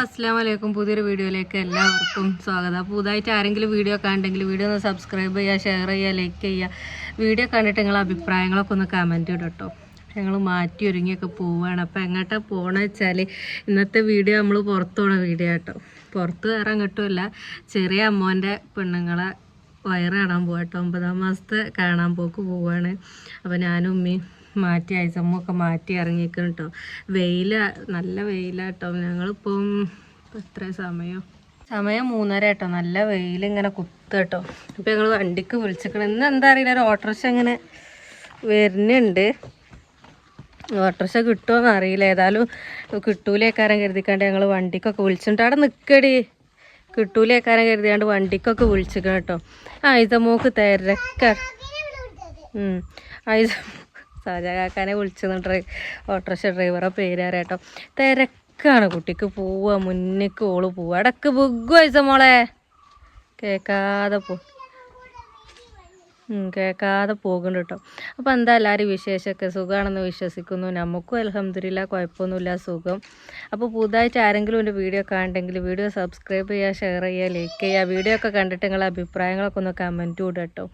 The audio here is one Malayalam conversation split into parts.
അസ്സാം വലൈക്കും പുതിയൊരു വീഡിയോയിലേക്ക് എല്ലാവർക്കും സ്വാഗതം. പുതുതായിട്ട് ആരെങ്കിലും വീഡിയോ കാണണ്ടെങ്കിൽ വീഡിയോ ഒന്ന് സബ്സ്ക്രൈബ് ചെയ്യുക ഷെയർ ചെയ്യുക ലൈക്ക് ചെയ്യുക. വീഡിയോ കണ്ടിട്ട് നിങ്ങളെ അഭിപ്രായങ്ങളൊക്കെ ഒന്ന് കമന്റ് ഇടും കേട്ടോ ഞങ്ങൾ മാറ്റി ഒരുങ്ങിയൊക്കെ പോവുകയാണ് അപ്പോൾ എങ്ങോട്ടാണ് പോകണമെന്ന് വെച്ചാൽ ഇന്നത്തെ വീഡിയോ നമ്മൾ പുറത്ത് പോണ വീഡിയോ കേട്ടോ പുറത്ത് കയറാൻ കിട്ടുമല്ല ചെറിയ അമ്മോന്റെ പെണ്ണുങ്ങളെ വയറ് കാണാൻ പോകാം കേട്ടോ ഒമ്പതാം മാസത്തെ കാണാൻ പോക്ക് പോവുകയാണ് അപ്പോൾ ഞാനും ഉമ്മയും മാറ്റി ഐസമ്മൊക്കെ മാറ്റി ഇറങ്ങിയിരിക്കണം കേട്ടോ വെയിൽ നല്ല വെയിലാട്ടോ. ഞങ്ങളിപ്പം എത്ര സമയം? സമയം മൂന്നര കേട്ടോ നല്ല വെയിൽ ഇങ്ങനെ കുത്ത കേട്ടോ ഇപ്പം ഞങ്ങൾ വണ്ടിക്ക് വിളിച്ചിക്കണം. ഇന്ന് എന്താ അറിയില്ല. ഒരു ഓട്ടോറിക്ഷ ഇങ്ങനെ വരുന്നുണ്ട്. ഓട്ടോറിക്ഷ കിട്ടുമോന്ന് അറിയില്ല. ഏതായാലും കിട്ടൂലേക്കാരം കരുതിക്കാണ്ട് ഞങ്ങൾ വണ്ടിക്കൊക്കെ വിളിച്ചിട്ടുണ്ട്. അവിടെ നിൽക്കടി കിട്ടൂലേക്കാരം കരുതിയാണ്ട് വണ്ടിക്കൊക്കെ വിളിച്ചിക്കണം കേട്ടോ. ആ ഇതമോക്ക് തിരക്ക. ഐസ സാജാക്കാനെ വിളിച്ചെന്ന് ഓട്ടോറിക്ഷ ഡ്രൈവറെ പേര് തിരക്കാണ് കുട്ടിക്ക് പോവുക മുന്നേക്ക് ഓൾ പോവുക അടക്ക് ബുഗ് വയസ്സ മോളെ. കേൾക്കാതെ പോ കേൾക്കാതെ പോകുന്നുണ്ട് കേട്ടോ. അപ്പോൾ എന്താ എല്ലാവരും വിശേഷമൊക്കെ? സുഖമാണെന്ന് വിശ്വസിക്കുന്നു. നമുക്കും അലഹമ്മദില്ല കുഴപ്പമൊന്നുമില്ല സുഖം. അപ്പോൾ പുതുതായിട്ട് ആരെങ്കിലും എന്റെ വീഡിയോ കാണണ്ടെങ്കിൽ വീഡിയോ സബ്സ്ക്രൈബ് ചെയ്യുക ഷെയർ ചെയ്യുക ലൈക്ക് ചെയ്യുക വീഡിയോ ഒക്കെ കണ്ടിട്ട് നിങ്ങളെ അഭിപ്രായങ്ങളൊക്കെ ഒന്ന് കമന്റ് ഇടുക കേട്ടോ.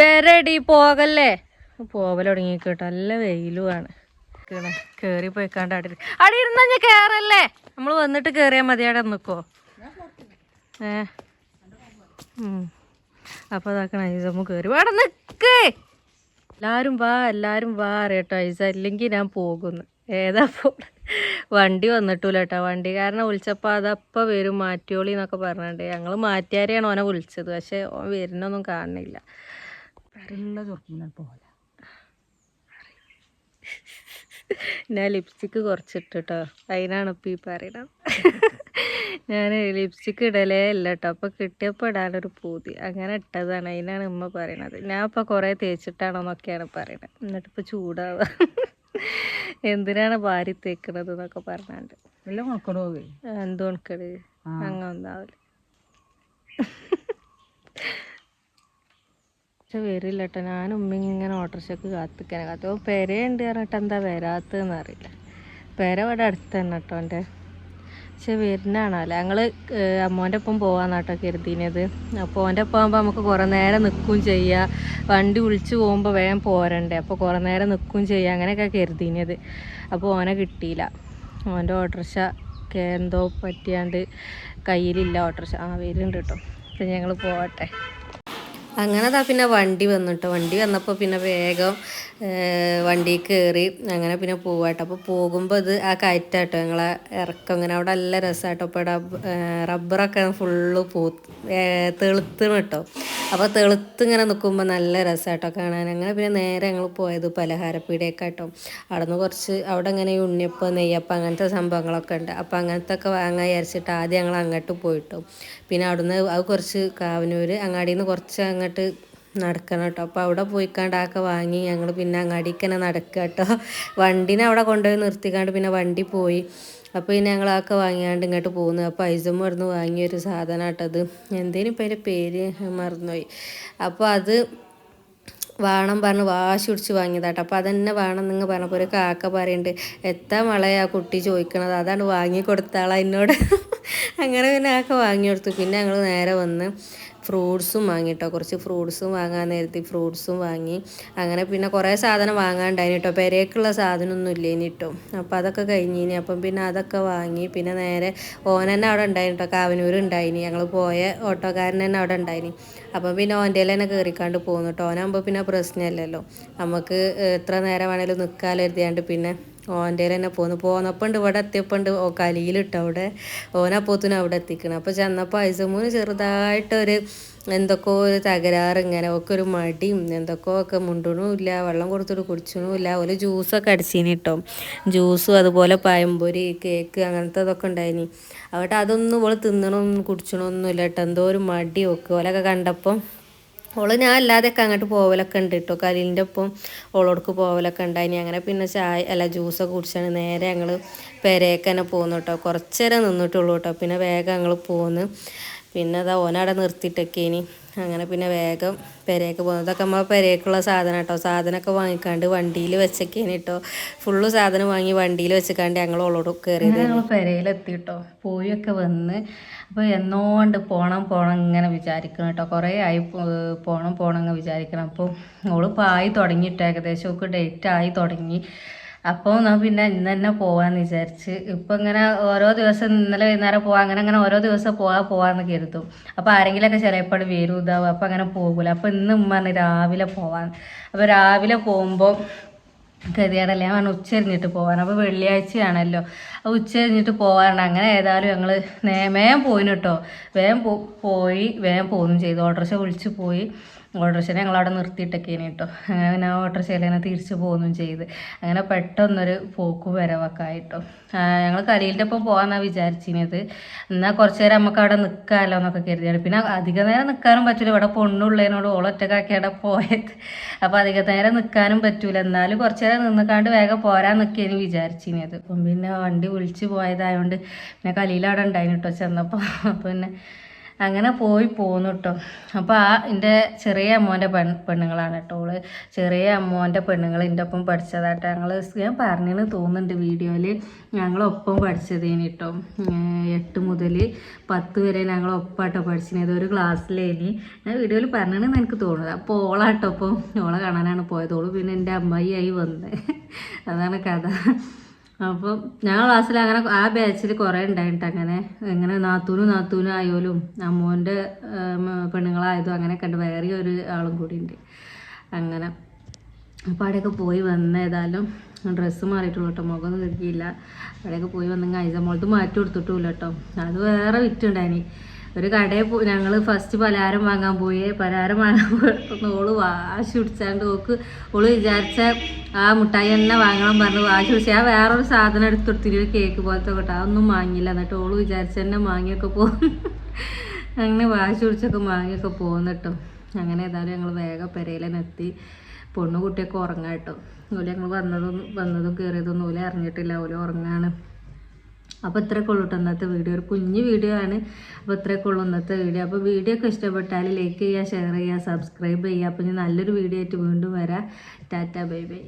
വേറെടി പോകല്ലേ? പോകൽ തുടങ്ങി കേട്ടോ നല്ല വെയിലുമാണ് കേറി പോയിക്കാണ്ട് ഇരി- അവിടെ ഇരുന്നാ ഞാൻ കേറല്ലേ? നമ്മൾ വന്നിട്ട് കേറിയാൽ മതി അവിടെ നിൽക്കോ ഏ. അപ്പോൾ അതാക്കണം ഐസമ്മ കയറി വേട നിൽക്ക് എല്ലാവരും വാ എല്ലാവരും വാ അറിയട്ടോ ഐസ. ഇല്ലെങ്കിൽ ഞാൻ പോകുന്നു. ഏതാ പോ വണ്ടി വന്നിട്ടില്ല കേട്ടോ വണ്ടി കാരണം വിളിച്ചപ്പോൾ അതപ്പോൾ വരും മാറ്റിയോളി എന്നൊക്കെ പറഞ്ഞിട്ടുണ്ട് ഞങ്ങൾ മാറ്റിയാരെയാണ് ഓനെ വിളിച്ചത്. പക്ഷേ ഓൻ വരുന്നൊന്നും കാണുന്നില്ല ഞാൻ ലിപ്സ്റ്റിക്ക് കുറച്ചിട്ട് കേട്ടോ അതിനാണ് ഇപ്പം ഈ പറയണത്. ഞാൻ ലിപ്സ്റ്റിക്ക് ഇടലേ ഇല്ല കേട്ടോ അപ്പോൾ കിട്ടിയപ്പോൾ ഇടാനൊരു പൂതി. അങ്ങനെ ഇട്ടതാണ്. അതിനാണ് ഉമ്മ പറയണത്. ഞാൻ ഇപ്പോൾ കുറേ തേച്ചിട്ടാണോന്നൊക്കെയാണ് പറയണത്. എന്നിട്ടിപ്പോൾ ചൂടാവുക എന്തിനാണ് ഭാര്യ തേക്കണത് എന്നൊക്കെ പറഞ്ഞാണ്ട്. എന്ത് ഉണക്കട് അങ്ങനെ ഒന്നാവില്ല പക്ഷെ വരില്ല കേട്ടോ ഞാൻ ഉമ്മ ഇങ്ങനെ ഓട്ടോറിക്ഷക്ക് കാത്തിക്കാനെ. കാത്തു പെരയുണ്ട് പറഞ്ഞിട്ട് എന്താ വരാത്തതെന്ന് അറിയില്ല. പെര ഇവിടെ അടുത്ത് തന്നെ കേട്ടോ എന്റെ. പക്ഷെ വരുന്നതാണല്ലേ ഞങ്ങൾ അമ്മോന്റെ ഒപ്പം പോകാന്ന് കേട്ടോ കരുതിനത്. അപ്പോൾ ഓന്റെ ഒപ്പം ആകുമ്പോൾ നമുക്ക് കുറേ നേരം നിൽക്കുകയും ചെയ്യാം. വണ്ടി വിളിച്ച് പോകുമ്പോൾ വേഗം പോരണ്ടേ. അപ്പോൾ കുറേ നേരം നിൽക്കുകയും ചെയ്യാം. അങ്ങനെയൊക്കെ കരുതിനത്. അപ്പോൾ ഓനെ കിട്ടിയില്ല. ഓന്റെ ഓട്ടോറിക്ഷ എന്തോ പറ്റിയാണ്ട് കയ്യിലില്ല ഓട്ടോറിക്ഷ ആ വരുന്നുണ്ട് കേട്ടോ അപ്പം ഞങ്ങൾ പോവട്ടെ. അങ്ങനെ താ പിന്നെ വണ്ടി വന്നിട്ടോ. വണ്ടി വന്നപ്പോൾ പിന്നെ വേഗം വണ്ടി കയറി അങ്ങനെ പിന്നെ പോവാട്ടോ. അപ്പോൾ പോകുമ്പോൾ ഇത് ആ കയറ്റാട്ടോ. ഞങ്ങളെ ഇറക്കം അങ്ങനെ അവിടെ നല്ല രസമാട്ടോ ഇപ്പോൾ റബ്ബറൊക്കെ ഫുള്ള് പൂ തെളുത്തണം കേട്ടോ അപ്പോൾ തെളുത്ത് ഇങ്ങനെ നിൽക്കുമ്പോൾ നല്ല രസമാട്ടോ കാണാൻ. അങ്ങനെ പിന്നെ നേരെ ഞങ്ങൾ പോയത് പലഹാരപ്പീടിയേക്കാട്ടോ. അവിടെ നിന്ന് കുറച്ച് അവിടെ ഇങ്ങനെ ഉണ്ണിയപ്പം നെയ്യപ്പം അങ്ങനത്തെ സംഭവങ്ങളൊക്കെ ഉണ്ട്. അപ്പോൾ അങ്ങനത്തെ ഒക്കെ വാങ്ങാൻ വിചാരിച്ചിട്ട് ആദ്യം ഞങ്ങൾ അങ്ങോട്ട് പോയിട്ടോ. പിന്നെ അവിടുന്ന് അത് കുറച്ച് കാവനൂർ അങ്ങാടിയിൽ നിന്ന് കുറച്ച് അങ്ങോട്ട് നടക്കണം കേട്ടോ. അപ്പോൾ അവിടെ പോയിക്കാണ്ട് ആക്കെ വാങ്ങി. ഞങ്ങൾ പിന്നെ അങ്ങാടിക്ക് നടക്കുക കേട്ടോ. വണ്ടിനെ അവിടെ കൊണ്ടുപോയി നിർത്തിക്കാണ്ട് പിന്നെ വണ്ടി പോയി. അപ്പോൾ പിന്നെ ഞങ്ങൾ ആക്കെ വാങ്ങിയാണ്ട് ഇങ്ങോട്ട് പോകുന്നു അപ്പോൾ ഐസം മറന്ന് വാങ്ങിയൊരു സാധനം അത്. എന്തേലും ഇപ്പം അതിന്റെ പേര്? മറന്നുപോയി. അപ്പോൾ അത് വേണം പറഞ്ഞ് വാശി പിടിച്ച് വാങ്ങിയതാട്ടോ അപ്പോൾ അതന്നെ വേണം നിങ്ങൾ പറഞ്ഞപ്പോൾ ഒരു കാക്ക പറയുന്നുണ്ട് എത്താ മളയാ കുട്ടി ചോദിക്കണത്? അതാണ് വാങ്ങി കൊടുത്താളാ എന്നോട്. അങ്ങനെ പിന്നെ ആക്കെ വാങ്ങി കൊടുത്തു പിന്നെ ഞങ്ങൾ നേരെ വന്ന് ഫ്രൂട്ട്സും വാങ്ങി കേട്ടോ കുറച്ച് ഫ്രൂട്ട്സും വാങ്ങാൻ നേരത്തെ ഫ്രൂട്ട്സും വാങ്ങി. അങ്ങനെ പിന്നെ കുറേ സാധനം വാങ്ങാണ്ടായിന് കേട്ടോ പെരേക്കുള്ള സാധനമൊന്നും ഇല്ലേനി കേട്ടോ അപ്പോൾ അതൊക്കെ കഴിഞ്ഞിനി. അപ്പം പിന്നെ അതൊക്കെ വാങ്ങി. പിന്നെ നേരെ ഓൻ തന്നെ അവിടെ ഉണ്ടായിന് കേട്ടോ കാവനൂർ ഉണ്ടായിനി. ഞങ്ങൾ പോയ ഓട്ടോക്കാരൻ തന്നെ അവിടെ ഉണ്ടായിനി. അപ്പം പിന്നെ ഓന്റെ തന്നെ കയറിക്കാണ്ട് പോകുന്നു കേട്ടോ ഓനാകുമ്പോൾ പിന്നെ പ്രശ്നമില്ലല്ലോ നമുക്ക് എത്ര നേരം വേണേലും നിൽക്കാൻ എഴുതിയാണ്ട് പിന്നെ ഓന്റെ തന്നെ പോന്നു. പോന്നപ്പോൾ ഉണ്ട് ഇവിടെ എത്തിയപ്പോൾ ഉണ്ട് ഓ കലിയിലിട്ട് അവിടെ. ഓനപ്പോത്തിനും അവിടെ എത്തിക്കണം. അപ്പോൾ ചെന്നപ്പോൾ ഐസമൂന്ന് ചെറുതായിട്ടൊരു എന്തൊക്കെയോ ഒരു തകരാറ് ഇങ്ങനെ ഒക്കെ ഒരു മടിയും എന്തൊക്കെയോ ഒക്കെ മുണ്ടണും ഇല്ല വെള്ളം കൊടുത്തിട്ട് കുടിച്ചണവും ഇല്ല. ഒരു ജ്യൂസൊക്കെ അടിച്ചിനി കേട്ടോ ജ്യൂസും അതുപോലെ പഴംപൊരി കേക്ക് അങ്ങനത്തെ ഇതൊക്കെ ഉണ്ടായിനി. അവിടെ അതൊന്നും ഇവൾ തിന്നണമൊന്നും കുടിച്ചണമൊന്നും ഇല്ല കേട്ടോ എന്തോ ഒരു മടിയൊക്കെ ഓലൊക്കെ കണ്ടപ്പം ഓൾ ഞാൻ അല്ലാതെയൊക്കെ അങ്ങോട്ട് പോവലൊക്കെ ഉണ്ട് കേട്ടോ കലീലിന്റെ ഒപ്പം ഓളോടക്ക് പോവലൊക്കെ ഉണ്ടായിനി. അങ്ങനെ പിന്നെ ചായ അല്ല ജ്യൂസൊക്കെ കുടിച്ചാണ് നേരെ ഞങ്ങൾ പെരേക്ക് തന്നെ പോകുന്നു കേട്ടോ കുറച്ചേരം നിന്നിട്ടുള്ളൂ കേട്ടോ പിന്നെ വേഗം ഞങ്ങൾ പോന്ന്. പിന്നെ അതാ ഓനവിടെ നിർത്തിയിട്ടൊക്കേനി അങ്ങനെ പിന്നെ വേഗം പെരേക്ക് പോകുന്നത് അതൊക്കെ നമ്മൾ പെരേക്കുള്ള സാധനം കേട്ടോ. സാധനമൊക്കെ വാങ്ങിക്കാണ്ട് വണ്ടിയിൽ വെച്ചൊക്കേനി കേട്ടോ. ഫുള്ള് സാധനം വാങ്ങി വണ്ടിയിൽ വെച്ചിക്കാണ്ട് ഞങ്ങൾ ഓളോട് കയറിയത് ഞങ്ങൾ പെരയിലെത്തി കേട്ടോ. പോയൊക്കെ വന്ന് അപ്പോൾ എന്നോണ്ട് പോണം പോണം ഇങ്ങനെ വിചാരിക്കണം കേട്ടോ. കുറേ ആയി പോണം പോണം എന്ന് വിചാരിക്കണം. അപ്പോൾ ഓളിപ്പോൾ ആയി തുടങ്ങിയിട്ട്. ഏകദേശം ഒക്കെ ഡേറ്റ് ആയി തുടങ്ങി. അപ്പോൾ ഞാൻ പിന്നെ ഇന്ന് തന്നെ പോവാന്ന് വിചാരിച്ച്. ഇപ്പം ഇങ്ങനെ ഓരോ ദിവസം ഇന്നലെ വൈകുന്നേരം പോവാം അങ്ങനെ അങ്ങനെ ഓരോ ദിവസം പോവാ പോവാന്ന് കരുതും. അപ്പോൾ ആരെങ്കിലുമൊക്കെ ചിലപ്പോൾ വരും ഇതാവും അപ്പോൾ അങ്ങനെ പോകില്ല അപ്പോൾ ഇന്ന് ഉമ്മ പറഞ്ഞു രാവിലെ പോവാൻ അപ്പോൾ രാവിലെ പോകുമ്പോൾ ഗതികേടല്ലേ? ഞാൻ പറഞ്ഞു ഉച്ചരിഞ്ഞിട്ട് പോകാൻ അപ്പോൾ വെള്ളിയാഴ്ചയാണല്ലോ. ഉച്ച കഴിഞ്ഞിട്ട് പോകാറുണ്ട് അങ്ങനെ ഏതായാലും ഞങ്ങൾ വേം പോയിന് കേട്ടോ വേഗം പോയി വേം പോകുന്നു ചെയ്തു. ഓട്ടോറിക്ഷ വിളിച്ച് പോയി. ഓട്ടോറിക്ഷനെ ഞങ്ങളവിടെ നിർത്തിയിട്ടൊക്കെയാണ് കേട്ടോ അങ്ങനെ പിന്നെ ഓട്ടോറിക്ഷയിൽ തന്നെ തിരിച്ച് പോകുന്നു ചെയ്ത്. അങ്ങനെ പെട്ടെന്നൊരു പോക്ക് വരവൊക്കെ ആയിട്ടോ ഞങ്ങൾ കരയിലിന്റെ ഒപ്പം പോകാമെന്നാണ് വിചാരിച്ചിരുന്നത് എന്നാൽ കുറച്ച് നേരം നമുക്ക് അവിടെ നിൽക്കാമല്ലോ എന്നൊക്കെ കരുതിയാണ്. പിന്നെ അധിക നേരം നിൽക്കാനും പറ്റില്ല ഇവിടെ പൊണ്ണുള്ളതിനോട് ഓളൊറ്റക്കാക്കി അവിടെ പോയത്. അപ്പോൾ അധിക നേരം നിൽക്കാനും പറ്റില്ല എന്നാലും കുറച്ച് നേരം നിന്നിക്കാണ്ട് വേഗം പോരാൻ നിൽക്കുകയെന്ന് വിചാരിച്ചിരുന്നത് അപ്പം പിന്നെ വണ്ടി വിളിച്ച് പോയതായതുകൊണ്ട് പിന്നെ കലിയിലവിടെ ഉണ്ടായിരുന്നു കേട്ടോ ചെന്നപ്പോൾ പിന്നെ അങ്ങനെ പോയി പോന്നു കേട്ടോ അപ്പോൾ ആ എന്റെ ചെറിയ അമ്മോന്റെ പെൺ പെണ്ണുങ്ങളാണ് കേട്ടോ ഓൾ. ചെറിയ അമ്മോന്റെ പെണ്ണുങ്ങൾ എന്റെ ഒപ്പം പഠിച്ചതാട്ടോ. ഞങ്ങൾ ഞാൻ പറഞ്ഞെന്ന് തോന്നുന്നുണ്ട് വീഡിയോയിൽ ഞങ്ങളൊപ്പം പഠിച്ചതേനി കേട്ടോ എട്ട് മുതൽ പത്ത് വരെ ഞങ്ങൾ ഒപ്പാട്ടോ പഠിച്ചിരുന്നത് ഒരു ക്ലാസ്സിലേനി. ഞാൻ വീഡിയോയിൽ പറഞ്ഞെന്ന് എനിക്ക് തോന്നുന്നത് അപ്പോൾ ഓളാട്ടോ അപ്പം ഓളെ കാണാനാണ് പോയത്. ഓൾ പിന്നെ എന്റെ അമ്മായി ആയി വന്നത് അതാണ് കഥ. അപ്പം ഞങ്ങൾ ക്ലാസ്സിൽ അങ്ങനെ ആ ബാച്ചിൽ കുറേ ഉണ്ടായിട്ട് അങ്ങനെ. ഇങ്ങനെ നാത്തൂനും നാത്തൂനും ആയാലും അമ്മോന്റെ പെണ്ണുങ്ങളായതും അങ്ങനെയൊക്കെ ഉണ്ട് വേറെ ഒരു ആളും കൂടി ഉണ്ട് അങ്ങനെ. അപ്പോൾ അവിടെയൊക്കെ പോയി വന്ന ഏതായാലും ഡ്രസ്സ് മാറിയിട്ടുള്ളൂ കേട്ടോ മുഖം കഴുകിയില്ല. അവിടെയൊക്കെ പോയി വന്നെങ്കിൽ ഐസമോളത്ത് മാറ്റി കൊടുത്തിട്ടുമില്ല കേട്ടോ അത് വേറെ വിറ്റുണ്ടായിനി ഒരു കടയിൽ പോയി ഞങ്ങൾ ഫസ്റ്റ് പലഹാരം വാങ്ങാൻ പോയി. പലഹാരം വാങ്ങാൻ പോയപ്പോൾ ഓൾ വാശി പിടിച്ചാണ്ട് നോക്ക് ഓൾ വിചാരിച്ച ആ മുട്ടായി തന്നെ വാങ്ങണം പറഞ്ഞു വാശി പിടിച്ച്. ആ വേറൊരു സാധനം എടുത്തൊടുത്തിരി ഒരു കേക്ക് പോലത്തെ കേട്ടോ അതൊന്നും വാങ്ങിയില്ല. എന്നിട്ട് ഓൾ വിചാരിച്ച തന്നെ വാങ്ങിയൊക്കെ പോകും അങ്ങനെ വാശി പിടിച്ചൊക്കെ വാങ്ങിയൊക്കെ പോകുന്നിട്ടോ അങ്ങനെ ഏതായാലും ഞങ്ങൾ വേഗം പെരയിലെത്തി പൊണ്ണു കുട്ടിയൊക്കെ ഉറങ്ങാം ഓൽ ഞങ്ങൾ വന്നതും വന്നതും കയറിയതൊന്നും ഓലെ അറിഞ്ഞിട്ടില്ല. ഓൽ ഉറങ്ങാണ്. അപ്പോൾ ഇത്രയൊക്കെ ഉള്ളൂ ഇന്നത്തെ വീഡിയോ. ഒരു കുഞ്ഞു വീഡിയോ ആണ്. അപ്പോൾ ഇത്രയൊക്കെ ഉള്ളൂ ഇന്നത്തെ വീഡിയോ. അപ്പോൾ വീഡിയോ ഒക്കെ ഇഷ്ടപ്പെട്ടാൽ ലൈക്ക് ചെയ്യുക ഷെയർ ചെയ്യുക സബ്സ്ക്രൈബ് ചെയ്യുക. അപ്പോൾ ഞാൻ നല്ലൊരു വീഡിയോ ആയിട്ട് വീണ്ടും വരാം. Tata bye bye.